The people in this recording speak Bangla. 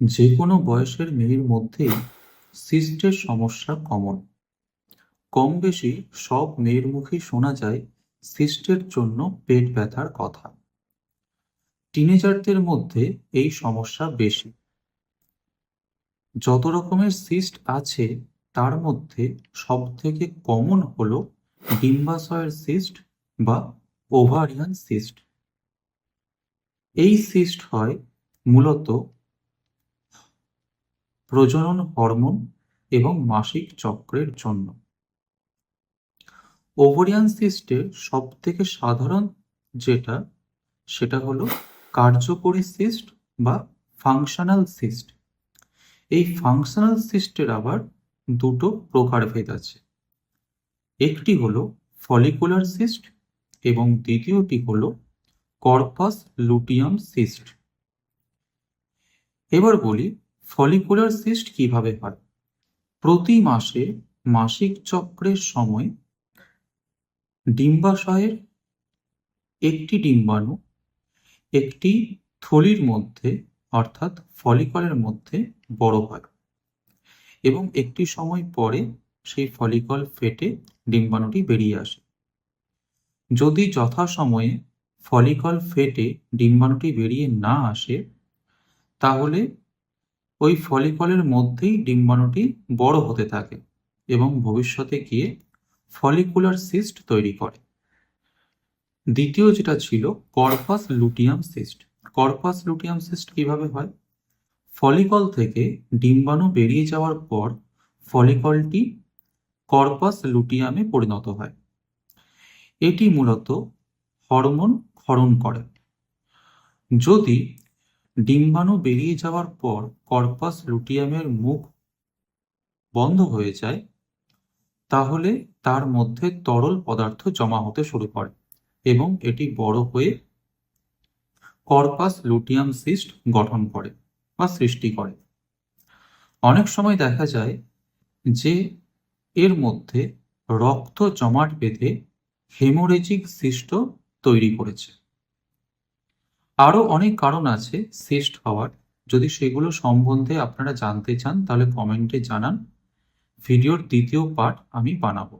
যে কোনো বয়সের মেয়ের মধ্যেই সিস্টের সমস্যা কমন। কম বেশি সব মেয়ের মুখেই শোনা যায় সিস্টের জন্য পেট ব্যথার কথা। টিনেজারদের মধ্যে এই সমস্যা বেশি। যত রকমের সিস্ট আছে, তার মধ্যে সবথেকে কমন হল ডিম্বাশয়ের সিস্ট বা ওভারিয়ান সিস্ট। এই সিস্ট হয় মূলত প্রজনন হরমোন এবং মাসিক চক্রের জন্য। ওভারিয়ান সিস্টের সব থেকে সাধারণ যেটা, সেটা হলো কার্যকরী সিস্ট বা ফাংশনাল সিস্ট। এই ফাংশনাল সিস্টের আবার দুটো প্রকারভেদ আছে। একটি হলো ফলিকুলার সিস্ট এবং দ্বিতীয়টি হলো কর্পাস লুটিয়াম সিস্ট। এবার বলি ফলিকুলার সিস্ট কীভাবে হয়? প্রতি মাসে মাসিক চক্রের সময় ডিম্বাশয়ের একটি ডিম্বাণু একটি থলির মধ্যে, অর্থাৎ ফলিকলের মধ্যে বড় হয় এবং একটি সময় পরে সেই ফলিকল ফেটে ডিম্বাণুটি বেরিয়ে আসে। যদি যথাসময়ে ফলিকল ফেটে ডিম্বাণুটি বেরিয়ে না আসে, তাহলে ওই ফলিকলের মধ্যেই ডিম্বাণুটি বড় হতে থাকে এবং ভবিষ্যতে গিয়ে ফলিকুলার সিস্ট তৈরি করে। দ্বিতীয় যেটা ছিল, corpus luteum cyst. Corpus luteum cyst কীভাবে হয়? ফলিকল থেকে ডিম্বাণু বেরিয়ে যাওয়ার পর ফলিকলটি কর্পাস লুটিয়ামে পরিণত হয়। এটি মূলত হরমোন ক্ষরণ করে। যদি ডিম্বাণু বেরিয়ে যাওয়ার পর কর্পাস লুটিয়ামের মুখ বন্ধ হয়ে যায়, তাহলে তার মধ্যে তরল পদার্থ জমা হতে শুরু করে এবং এটি বড় হয়ে কর্পাস লুটিয়াম সিস্ট গঠন করে বা সৃষ্টি করে। অনেক সময় দেখা যায় যে এর মধ্যে রক্ত জমাট বেঁধে হেমোরেজিক সিস্ট তৈরি করেছে। আরও অনেক কারণ আছে সিস্ট হওয়ার। যদি সেগুলো সম্বন্ধে আপনারা জানতে চান, তাহলে কমেন্টে জানান। ভিডিওর দ্বিতীয় পার্ট আমি বানাবো।